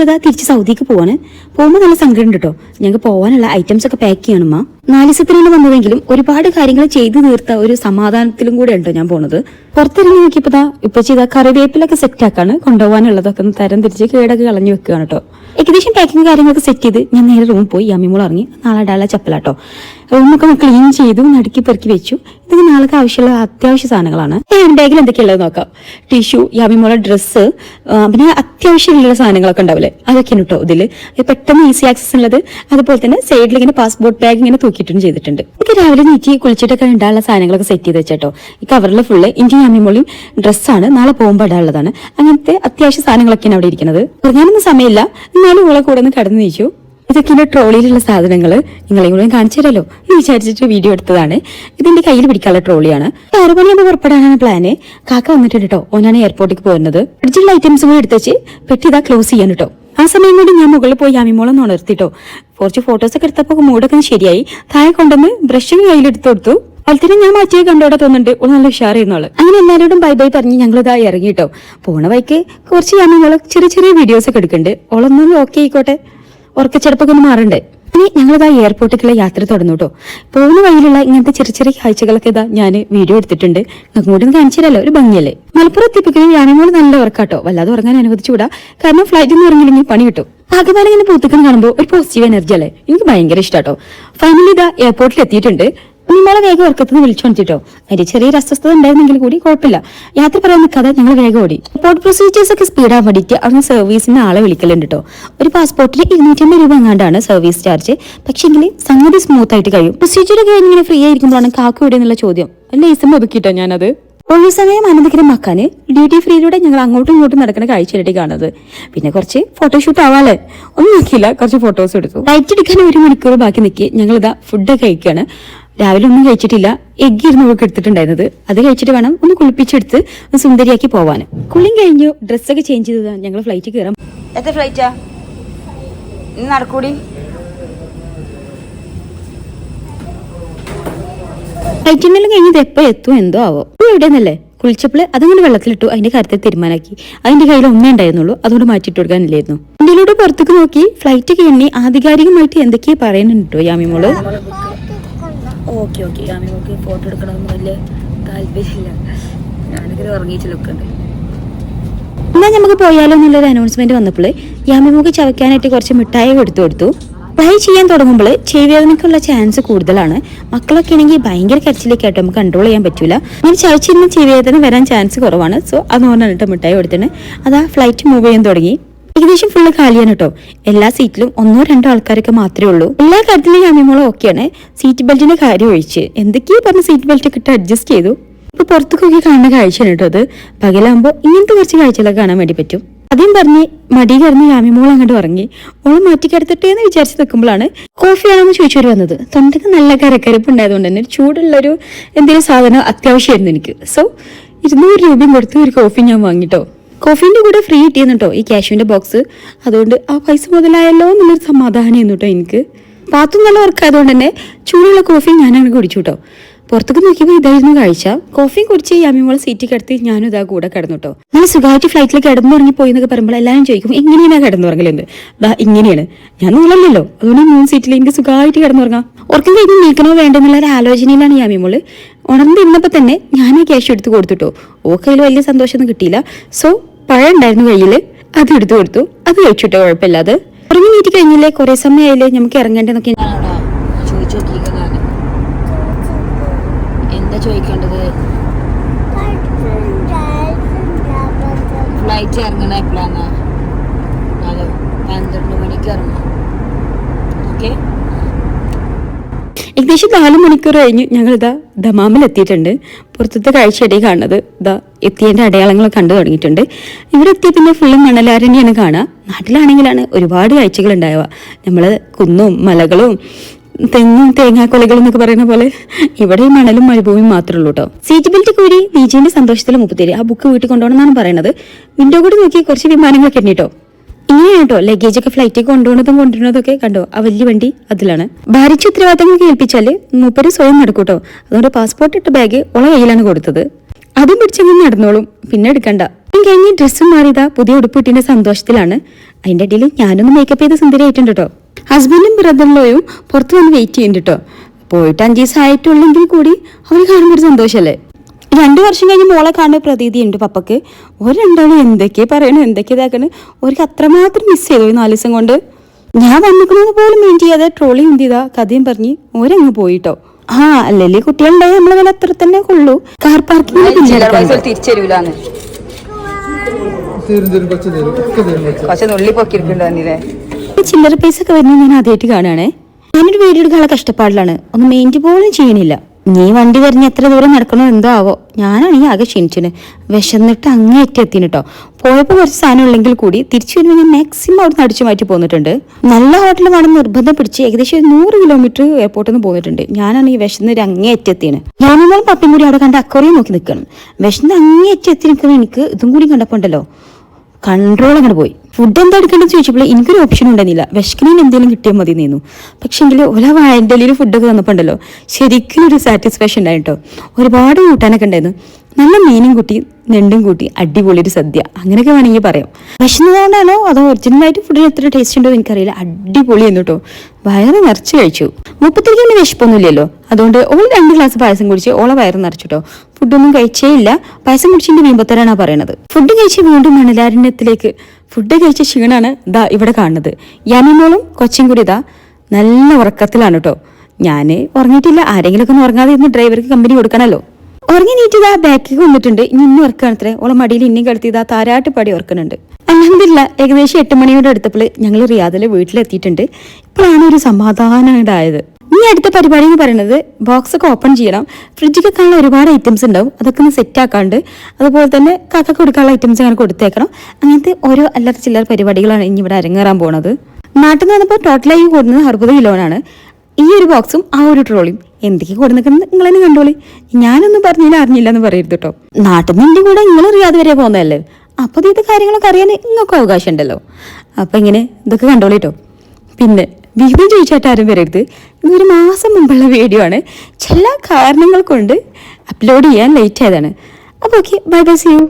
ഞങ്ങളിതാ തിരിച്ച് സൗദിക്ക് പോവാണ്. പോകുമ്പോൾ നല്ല സങ്കടം കേട്ടോ ഞങ്ങൾക്ക് പോകാനുള്ള ഐറ്റംസ് ഒക്കെ പാക്ക് ചെയ്യണമ നാല് ദിവസത്തിനാണ് വന്നതെങ്കിലും ഒരുപാട് കാര്യങ്ങൾ ചെയ്തു തീർത്ത ഒരു സമാധാനത്തിലും കൂടെ ഉണ്ടോ ഞാൻ പോണത്. പുറത്തിറങ്ങി നോക്കിയപ്പോ ഇപ്പൊ ചെയ്ത കറിവേപ്പിലൊക്കെ സെറ്റ് ആക്കാണ് കൊണ്ടുപോകാനുള്ളതൊക്കെ തരം തിരിച്ച് കേടൊക്കെ കളഞ്ഞു വെക്കുകയാണ് കേട്ടോ ഏകദേശം പാക്കിങ് കാര്യങ്ങളൊക്കെ സെറ്റ് ചെയ്ത് ഞാൻ നേരെ റൂമിൽ പോയി. യമ്മിമോൾ ഇറങ്ങി നാളെ ഇടാനുള്ള ചപ്പലാട്ടോ റൂമൊക്കെ ക്ലീൻ ചെയ്തു നടുക്കി പെറുക്കി വെച്ചു. ഇതൊക്കെ നാളെ ആവശ്യമുള്ള അത്യാവശ്യ സാധനങ്ങളാണ്. ഹാൻഡ് ബാഗിൽ എന്തൊക്കെയുള്ളത് നോക്കാം. ടിഷ്യൂ യാമിമോളെ ഡ്രസ്സ് പിന്നെ അത്യാവശ്യമുള്ള സാധനങ്ങളൊക്കെ ഉണ്ടാവില്ലേ? അതൊക്കെയാണ് കേട്ടോ ഇതിൽ പെട്ടെന്ന് ഈസി ആക്സസ് ഉള്ളത്. അതുപോലെ തന്നെ സൈഡിൽ ഇങ്ങനെ പാസ്പോർട്ട് ബാഗ് ഇങ്ങനെ തൂക്കിയിട്ടും ചെയ്തിട്ടുണ്ട്. എനിക്ക് രാവിലെ നീറ്റി കുളിച്ചിട്ടൊക്കെ ഉണ്ടാകുന്ന സാധനങ്ങളൊക്കെ സെറ്റ് ചെയ്ത് വെച്ചേട്ടോ. ഈ കവറിൽ ഫുള്ള് ഇന്ത്യൻ യാമിമോളിയും ഡ്രസ്സാണ് നാളെ പോകുമ്പോൾ ഇടാനുള്ളതാണ്. അങ്ങനത്തെ അത്യാവശ്യ സാധനങ്ങളൊക്കെയാണ് അവിടെ ഇരിക്കുന്നത്. ഇറങ്ങാനൊന്നും സമയമില്ല. എന്നാലും ഇവളെ കൂടെ ഒന്ന് കടന്നു നീച്ചു. ഇതൊക്കെ എന്റെ ട്രോളിയിലുള്ള സാധനങ്ങൾ നിങ്ങളെയും കൂടെ കാണിച്ചു തരാലോ. എന്ന് വിചാരിച്ചിട്ട് വീഡിയോ എടുത്തതാണ്. ഇതിന്റെ കയ്യിൽ പിടിക്കാനുള്ള ട്രോളിയാണ്. ആറ് മണിയാകുമ്പോൾ പുറപ്പെടാനാണ് പ്ലാന് കാക്ക വന്നിട്ടുണ്ട് കേട്ടോ ഓനാണ് എയർപോർട്ടിലേക്ക് പോകുന്നത്. ഫ്രിഡ്ജിലുള്ള ഐറ്റംസ് കൂടി എടുത്തുവെച്ച് പെട്ടി ഇതാ ക്ലോസ് ചെയ്യാൻ കേട്ടോ ആ സമയം കൊണ്ട് ഞാൻ മുകളിൽ പോയി യാമിമോളം ഉണർത്തിട്ടോ കുറച്ച് ഫോട്ടോസ് ഒക്കെ എടുത്തപ്പോൾ മൂടൊക്കെ ശരിയായി. താഴെ കൊണ്ടുവന്ന് ബ്രഷും കയ്യിലെടുത്ത് കൊടുത്തു. അതിന് ഞാൻ മാറ്റിയെ കണ്ടോടെ തോന്നുന്നുണ്ട്. ഓൾ നല്ല ഉഷാറായിരുന്നു ആൾ അങ്ങനെ എല്ലാവരോടും ബൈ ബൈ പറഞ്ഞ് ഞങ്ങൾ ഇതായി ഇറങ്ങിയിട്ടോ പോണ വൈക്ക് കുറച്ച് ഞാൻ ചെറിയ ചെറിയ വീഡിയോസ് ഒക്കെ എടുക്കുന്നുണ്ട്. ഓളൊന്നും ഓക്കെ ആയിക്കോട്ടെ. ഉറക്കച്ചെടുപ്പൊക്കെ ഒന്ന് മാറണ്ടേ? ഇനി ഞങ്ങളിതാ എയർപോർട്ടിലേക്കുള്ള യാത്ര തുടർന്നു കേട്ടോ പോകുന്ന വഴിയിലുള്ള ഇങ്ങനത്തെ ചെറിയ ചെറിയ കാഴ്ചകളൊക്കെ ഇതാ ഞാൻ വീഡിയോ എടുത്തിട്ടുണ്ട്. നിങ്ങൾക്ക് കൂടി ഒന്ന് കാണിച്ചിരല്ലോ ഒരു ഭംഗിയല്ലേ? മലപ്പുറം എത്തിപ്പിക്കുന്ന ഞാനും നല്ല ഉറക്കാട്ടോ. വല്ലാതെ ഉറങ്ങാൻ അനുവദിച്ചുകൂടാ കാരണം ഫ്ലൈറ്റിൽ നിന്ന് ഇറങ്ങിയില്ലെങ്കിൽ പണി കിട്ടും. ആകമാനം ഇങ്ങനെ പൂത്തുക്കം കാണുമ്പോൾ ഒരു പോസിറ്റീവ് എനർജി അല്ലേ? എനിക്ക് ഭയങ്കര ഇഷ്ടാട്ടോ. ഫൈനലി ഇതാ എയർപോർട്ടിൽ എത്തിയിട്ടുണ്ട്. നിങ്ങളെ വേഗം ഉറക്കത്തിന് വിളിച്ചു വന്നിട്ടോ അതിന്റെ ചെറിയൊരു അസ്വസ്ഥത ഉണ്ടായിരുന്നെങ്കിൽ കൂടി കുഴപ്പമില്ല. യാത്ര പറയാൻ നിൽക്കാതെ ഞങ്ങൾ വേഗം ഓടി. പാസ്പോർട്ട് പ്രൊസീജിയേഴ്സ് ഒക്കെ സ്പീഡാൻ വേണ്ടിയിട്ട് അവിടുന്ന് സർവീസിന് ആളെ വിളിക്കലുണ്ട് കേട്ടോ ഒരു പാസ്പോർട്ടിന് ഇരുന്നൂറ്റമ്പത് രൂപ എങ്ങാണ്ടാണ് സർവീസ് ചാർജ് പക്ഷേങ്കിൽ സംഗതി സ്മൂത്ത് ആയിട്ട് കഴിയും. പ്രൊസീജിയർ കഴിഞ്ഞ് ഇങ്ങനെ ഫ്രീ ആയിരിക്കുമ്പോഴാണ് കാക്ക എവിടെ എന്നുള്ള ചോദ്യം. ലേസം ഒതുക്കിട്ടോ ഞാനത്? ഒഴിവ് സമയം ആനന്ദകരമാക്കാന് ഡ്യൂട്ടി ഫ്രീയിലൂടെ ഞങ്ങൾ അങ്ങോട്ടും ഇങ്ങോട്ടും നടക്കുന്ന കാഴ്ചയായിട്ട് കാണുന്നത്. പിന്നെ കുറച്ച് ഫോട്ടോഷൂട്ട് ആവാല്ലേ? ഒന്നും നോക്കിയില്ല കുറച്ച് ഫോട്ടോസ് എടുത്തു. ലൈറ്റ് എടുക്കാൻ ഒരു മണിക്കൂർ ബാക്കി നിൽക്കി ഞങ്ങളിതാ ഫുഡ് കഴിക്കുകയാണ് രാവിലെ ഒന്നും കഴിച്ചിട്ടില്ല. എഗ് ഇരുന്ന് നമുക്ക് എടുത്തിട്ടുണ്ടായിരുന്നത്. അത് കഴിച്ചിട്ട് വേണം ഒന്ന് കുളിപ്പിച്ചെടുത്ത് ഒന്ന് സുന്ദരിയാക്കി പോവാൻ. കുളിയും കഴിഞ്ഞു. ഡ്രസ്സൊക്കെ ചേഞ്ച് ചെയ്ത് ഞങ്ങൾ ഫ്ലൈറ്റ് കയറാം എത്ര ഫ്ലൈറ്റാ ഇന്ന് നടക്കൂടി? ഫ്ലൈറ്റിനെല്ലാം കഴിഞ്ഞത് എപ്പോ എത്തും? എന്തോ ആവോ? എവിടെയെന്നല്ലേ? കുളിച്ചപ്പോൾ അതങ്ങനെ വെള്ളത്തിലിട്ടു. അതിന്റെ കാര്യത്തിൽ തീരുമാനമാക്കി. അതിന്റെ കയ്യിൽ ഒന്നേ ഉണ്ടായിരുന്നുള്ളൂ. അതുകൊണ്ട് മാറ്റിട്ട് കൊടുക്കാനില്ലായിരുന്നു. ഇന്ത്യയിലൂടെ പുറത്തേക്ക് നോക്കി ഫ്ലൈറ്റ് കഴിഞ്ഞ് ആധികാരികമായിട്ട് എന്തൊക്കെയാ പറയുന്നുണ്ടോ യാമിമോൾ? Okay okay. നമുക്ക് ഫോട്ടോ എടുക്കണമെന്ന് വലിയ താല്പര്യമില്ല. ഞാനിങ്ങനെ ഉറങ്ങിയിച്ചിലൊക്കെ ലുക്കുണ്ട് എന്നാൽ നമുക്ക് പോയാലോ എന്നുള്ളൊരു അനൗൺസ്മെന്റ് വന്നപ്പോൾ യാമിമോക്ക് ചവയ്ക്കാനായിട്ട് കുറച്ച് മിഠായി കൊടുത്തു കൊടുത്തു. ഫ്രൈ ചെയ്യാൻ തുടങ്ങുമ്പോൾ ചെവിവേദനയ്ക്കുള്ള ചാൻസ് കൂടുതലാണ്. മക്കളൊക്കെ ആണെങ്കിൽ ഭയങ്കര കരച്ചിലേക്കായിട്ട് നമുക്ക് കൺട്രോൾ ചെയ്യാൻ പറ്റില്ല ഇങ്ങനെ ചവച്ചിരുന്ന ചെവിവേദന വരാൻ ചാൻസ് കുറവാണ്. സോ അതുകൊണ്ടാണ് കേട്ടോ മിഠായി കൊടുത്തിട്ട് അതാ ഫ്ലൈറ്റ് മൂവ് ചെയ്യാൻ തുടങ്ങി. ഏകദേശം ഫുള്ള് കാലിയാണ് കേട്ടോ എല്ലാ സീറ്റിലും ഒന്നോ രണ്ടോ ആൾക്കാരൊക്കെ മാത്രമേ ഉള്ളൂ. എല്ലാ കാര്യത്തിലും യാമിമോളും ഓക്കെയാണ് സീറ്റ് ബെൽറ്റിന്റെ കാര്യം ഒഴിച്ച്. എന്തൊക്കെയോ പറഞ്ഞ സീറ്റ് ബെൽറ്റ് ഒക്കെ ഇട്ട് അഡ്ജസ്റ്റ് ചെയ്തു. ഇപ്പൊ പുറത്തേക്കൊക്കെ കാണുന്ന കാഴ്ചയാണ് കേട്ടോ അത്. പകലാകുമ്പോൾ ഇങ്ങനത്തെ കുറച്ച് കാഴ്ചകളൊക്കെ കാണാൻ വേണ്ടി പറ്റും. ആദ്യം പറഞ്ഞ് മടി കറന്ന് യാമിമോൾ അങ്ങോട്ട് ഉറങ്ങി. ഓൾ മാറ്റിക്കിടത്തിട്ടേ എന്ന് വിചാരിച്ച് നിൽക്കുമ്പോഴാണ് കോഫി ആണെന്ന് ചോദിച്ചവർ വന്നത്. തൊണ്ടക്ക് നല്ല കരക്കരപ്പ് ഉണ്ടായതുകൊണ്ട് തന്നെ ചൂടുള്ളൊരു എന്തെങ്കിലും സാധനം അത്യാവശ്യമായിരുന്നു എനിക്ക്. സോ ഇരുന്നൂറ് രൂപയും കൊടുത്ത് ഒരു കോഫി ഞാൻ വാങ്ങിട്ടോ കോഫീന്റെ കൂടെ ഫ്രീ കിട്ടിയെന്ന് കേട്ടോ ഈ ക്യാഷുവിന്റെ ബോക്സ് അതുകൊണ്ട് ആ പൈസ മുതലായല്ലോ എന്നുള്ളൊരു സമാധാനമായിരുന്നു കേട്ടോ എനിക്ക്. പാത്തും നല്ല വർക്കായതുകൊണ്ട് തന്നെ ചൂടുള്ള കോഫി ഞാനങ്ങനെ കുടിച്ചു കേട്ടോ പുറത്തേക്ക് നോക്കിയപ്പോൾ ഇതായിരുന്നു കാഴ്ച. കോഫിയും കുടിച്ച് യാമിമോളെ സീറ്റിൽ കിടത്തി ഞാനും ഇതാ കൂടെ കിടന്നു കേട്ടോ നല്ല സുഖമായിട്ട് ഫ്ലൈറ്റിൽ കിടന്നുറങ്ങി പോയി എന്നൊക്കെ പറയുമ്പോൾ എല്ലാവരും ചോദിക്കും എങ്ങനെയാണ് കിടന്നുറങ്ങലെന്ന് ദാ ഇങ്ങനെയാണ്. ഞാൻ നൂലല്ലോ അതുകൊണ്ട് മൂന്ന് സീറ്റിൽ എനിക്ക് സുഖമായിട്ട് കിടന്നുറങ്ങാം. ഉറക്കം കഴിഞ്ഞ് നീക്കണോ വേണ്ടെന്നുള്ള ഒരു ആലോചനയിലാണ് യാമിമോൾ ഉണർന്നിരുന്നപ്പോൾ തന്നെ ഞാൻ ക്യാഷ് എടുത്ത് കൊടുത്തിട്ടോ ഓ കയ്യിൽ വലിയ സന്തോഷമൊന്നും കിട്ടിയില്ല. സോ പഴം ഉണ്ടായിരുന്നു കയ്യിൽ അത് എടുത്തു കൊടുത്തു. അത് കഴിച്ചിട്ടോ കുഴപ്പമില്ലാതെ. ഉറങ്ങി നീട്ടി കഴിഞ്ഞില്ലേ? കുറെ സമയമായില്ലേ നമുക്ക് ഇറങ്ങേണ്ടതൊക്കെ എന്താ ചോദിക്കേണ്ടത്? ഫ്ലൈറ്റ് ഇറങ്ങണ എപ്പോഴാണ് ഹലോ പന്ത്രണ്ട് മണിക്ക് ഇറങ്ങും. ഓക്കെ ഏകദേശം നാല് മണിക്കൂർ കഴിഞ്ഞ്. ഞങ്ങൾ ഇതാ ദമാമിൽ എത്തിയിട്ടുണ്ട് പുറത്തത്തെ കാഴ്ചയടി കാണുന്നത്. ഇതാ എത്തിയതിന്റെ അടയാളങ്ങൾ കണ്ടു തുടങ്ങിയിട്ടുണ്ട്. ഇവിടെ എത്തിയ പിന്നെ ഫുള്ള് മണലാരണ്യാണ് കാണുക. നാട്ടിലാണെങ്കിലാണ് ഒരുപാട് കാഴ്ചകൾ ഉണ്ടാവുക. നമ്മൾ കുന്നും മലകളും തെങ്ങും തേങ്ങാക്കൊലകളും എന്നൊക്കെ പറയുന്ന പോലെ ഇവിടെ മണലും മഴഭൂമിയും മാത്രമേ ഉള്ളൂ കേട്ടോ സീറ്റബിലിറ്റി കൂടി വിജയന്റെ സന്തോഷത്തിൽ മുപ്പത്തിരി ആ ബുക്ക് വീട്ടിൽ കൊണ്ടുപോകണമെന്നാണ് പറയുന്നത്. വിൻഡോ കൂടി നോക്കി കുറച്ച് വിമാനങ്ങളൊക്കെ ഉണ്ട് കേട്ടോ ഇങ്ങനെയാണ് കേട്ടോ ലഗേജ് ഒക്കെ ഫ്ലൈറ്റിൽ കൊണ്ടുപോകുന്നതും കൊണ്ടുവരുന്നതൊക്കെ കണ്ടോ? ആ വലിയ വണ്ടി അതിലാണ്. ഭാരിച്ച ഉത്തരവാദിത്തങ്ങൾ കേൾപ്പിച്ചാൽ മൂപ്പര് സ്വയം നടക്കൂട്ടോ. കേട്ടോ അതുകൊണ്ട് പാസ്പോർട്ട് ഇട്ട ബാഗ് ഉള്ള കയ്യിലാണ് കൊടുത്തത്. അതും പിടിച്ചങ്ങ് നടന്നോളും. പിന്നെ എടുക്കണ്ട. ഞാൻ കഴിഞ്ഞ് ഡ്രസ്സും മാറിയതാ പുതിയ ഉടുപ്പിട്ടിന്റെ സന്തോഷത്തിലാണ്. അതിന്റെ ഇടയിൽ ഞാനൊന്ന് മേക്കപ്പ് ചെയ്ത് സുന്ദരിയായിട്ടുണ്ട് കേട്ടോ ഹസ്ബൻഡും ബ്രദറിലോയും പുറത്ത് വന്ന് വെയിറ്റ് ചെയ്യുന്നുണ്ട് കേട്ടോ പോയിട്ട് അഞ്ച് ദിവസം ആയിട്ടുള്ളെങ്കിൽ കൂടി അവർ കാണുമ്പോൾ ഒരു സന്തോഷമല്ലേ രണ്ടു വർഷം കഴിഞ്ഞ് മോളെ കാണുന്ന പ്രതീതി ഉണ്ട് പപ്പക്ക്. ഒരു രണ്ടാളും എന്തൊക്കെ പറയണു എന്തൊക്കെ ഇതാക്കണ്? അവർക്ക് അത്രമാത്രം മിസ് ചെയ്തു ഈ നാല് ദിവസം കൊണ്ട്. ഞാൻ വന്നിക്കണമെന്ന് പോലും മെയിൻ ചെയ്യാതെ ട്രോളിങ് ചെയ്താ കഥയും പറഞ്ഞ് ഓരങ്ങ് പോയിട്ടോ ആ അല്ലല്ലേ കുട്ടികളുണ്ടായി നമ്മളെ വില അത്ര തന്നെ കൊള്ളൂ. കാർ പാർക്കിംഗ് ചില്ലറ പൈസ ഒക്കെ വരുന്നത് ഞാൻ ആദ്യമായിട്ട് കാണുകയാണേ. ഞാനൊരു വീഡിയോ എടുക്കാനുള്ള കഷ്ടപ്പാടിലാണ്. ഒന്ന് മെയിന്റ് പോലും ചെയ്യണില്ല. നീ വണ്ടി വരഞ്ഞ് എത്ര ദൂരം നടക്കണോ എന്തോ ആവോ. ഞാനാണെങ്കിൽ ആകെ ക്ഷണിച്ചിന് വിശന്നിട്ട് അങ്ങേ എത്തിന് കേട്ടോ പോയപ്പോൾ കുറച്ച് സാധനം ഉള്ളെങ്കിൽ കൂടി തിരിച്ചു വരുമ്പോൾ ഞാൻ മാക്സിമം അവിടെ നിന്ന് അടിച്ചു മാറ്റി പോന്നിട്ടുണ്ട്. നല്ല ഹോട്ടൽ വേണം നിർബന്ധം പിടിച്ച് ഏകദേശം ഒരു നൂറ് കിലോമീറ്റർ എയർപോർട്ടിൽ നിന്ന് പോന്നിട്ടുണ്ട്. ഞാനാണെങ്കിൽ വിശന്ന് ഒരു അങ്ങേയറ്റം എത്തിന്. ഞാനും പപ്പയും കൂടി അവിടെ കണ്ട അക്കോറിയും നോക്കി നിൽക്കണം വിശന്ന് അങ്ങേ എത്തി നിൽക്കുന്ന എനിക്ക് ഇതും കൂടി കണ്ടപ്പോൾ ഉണ്ടല്ലോ. കൺട്രോൾ അങ്ങനെ പോയി. ഫുഡ് എന്താ എടുക്കേണ്ടത് ചോദിച്ചപ്പോൾ എനിക്കൊരു ഓപ്ഷൻ ഉണ്ടായിരുന്നില്ല. വിശക്കണീന് എന്തെങ്കിലും കിട്ടിയാൽ മതി നിന്നു പക്ഷേ എങ്കിൽ ഒല വാഴന്റെലിയിൽ ഫുഡൊക്കെ തന്നപ്പോണ്ടല്ലോ. ശരിക്കും ഒരു സാറ്റിസ്ഫാക്ഷൻ ഉണ്ടായിട്ടോ. ഒരുപാട് കൂട്ടാനൊക്കെ ഉണ്ടായിരുന്നു. നല്ല മീനും കൂട്ടി നെണ്ടും കൂട്ടി അടിപൊളി ഒരു സദ്യ. അങ്ങനെയൊക്കെ വേണമെങ്കിൽ പറയാം. വിശന്നതുകൊണ്ടാണോ അതോ ഒറിജിനലായിട്ട് ഫുഡിന് എത്ര ടേസ്റ്റ് ഉണ്ടോ എനിക്കറിയില്ല. അടിപൊളി എന്ന് കേട്ടോ വയറ് നിറച്ച് കഴിച്ചു. മുപ്പത്തിരിക്ക് പിന്നെ വിശപ്പൊന്നുമില്ലല്ലോ. അതുകൊണ്ട് ഓൾ രണ്ട് ഗ്ലാസ് പായസം കുടിച്ച് ഓളെ വയറ് നിറച്ചിട്ടോ ഫുഡൊന്നും കഴിച്ചേ ഇല്ല. പായസം കുടിച്ചിന്റെ വീമ്പത്തരാണ് പറയണത്. ഫുഡ് കഴിച്ച് വീണ്ടും മണലാരണ്യത്തിലേക്ക് ഫുഡ് കഴിച്ച ക്ഷീണാണ് ദാ ഇവിടെ കാണുന്നത്. യാനിമോളും കൊച്ചും കൂടി ഇതാ നല്ല ഉറക്കത്തിലാണ് കേട്ടോ ഞാൻ ഉറങ്ങിയിട്ടില്ല. ആരെങ്കിലുമൊക്കെ ഒന്ന് ഉറങ്ങാതെ ഇരുന്ന് ഡ്രൈവർക്ക് കമ്പനി കൊടുക്കണമല്ലോ ഉറങ്ങി നീറ്റിതാ ബാക്കിൽ വന്നിട്ടുണ്ട് ഇനി ഇന്നും ഉറക്കാണത്രേ. ഓളെ മടിയിൽ ഇന്നും കിടത്തിയതാ താരാട്ട് പാടി ഉറക്കുന്നുണ്ട്. അലഹമില്ല ഏകദേശം എട്ട് മണിയോടെ അടുത്തപ്പോൾ ഞങ്ങൾ റിയാദിലെ വീട്ടിലെത്തിയിട്ടുണ്ട്. ഇപ്പോഴാണ് ഒരു സമാധാനം ഉണ്ടായത്. ഇനി അടുത്ത പരിപാടി എന്ന് പറയുന്നത് ബോക്സ് ഒക്കെ ഓപ്പൺ ചെയ്യണം. ഫ്രിഡ്ജിൽ കാണുന്ന ഒരുപാട് ഐറ്റംസ് ഉണ്ടാവും. അതൊക്കെ ഒന്ന് സെറ്റ് ആക്കാണ്ട്. അതുപോലെ തന്നെ കാക്ക കൊടുക്കാനുള്ള ഐറ്റംസ് അങ്ങനെ കൊടുത്തേക്കണം. അങ്ങനത്തെ ഓരോ അല്ലാത്ത ചില്ലറ പരിപാടികളാണ് ഇനി ഇവിടെ അരങ്ങേറാൻ പോണത്. നാട്ടിൽ നിന്ന് വന്നപ്പോൾ ടോട്ടലായി കൂടുന്നത് അറുപത് കിലോനാണ് ഈ ഒരു ബോക്സും ആ ഒരു ട്രോളിയും എന്തൊക്കെ കൊടുക്കുന്നത് നിങ്ങൾ തന്നെ കണ്ടോളി. ഞാനൊന്നും പറഞ്ഞില്ല അറിഞ്ഞില്ല എന്ന് പറയരുത് കേട്ടോ. നാട്ടിൽ നിന്ന് എന്റെ കൂടെ നിങ്ങൾ അറിയാതെ വരെ പോകുന്നതല്ലേ? അപ്പോൾ ഇത് കാര്യങ്ങളൊക്കെ അറിയാൻ നിങ്ങൾക്ക് അവകാശം ഉണ്ടല്ലോ അപ്പം ഇങ്ങനെ ഇതൊക്കെ കണ്ടോളി കേട്ടോ. പിന്നെ വിഹിതം ചോദിച്ചായിട്ട് ആരും വരരുത്. ഇതൊരു മാസം മുമ്പുള്ള വീഡിയോ ആണ്. ചില കാരണങ്ങൾ കൊണ്ട് അപ്ലോഡ് ചെയ്യാൻ ലേറ്റ് ആയതാണ്. അപ്പോൾ okay bye bye see you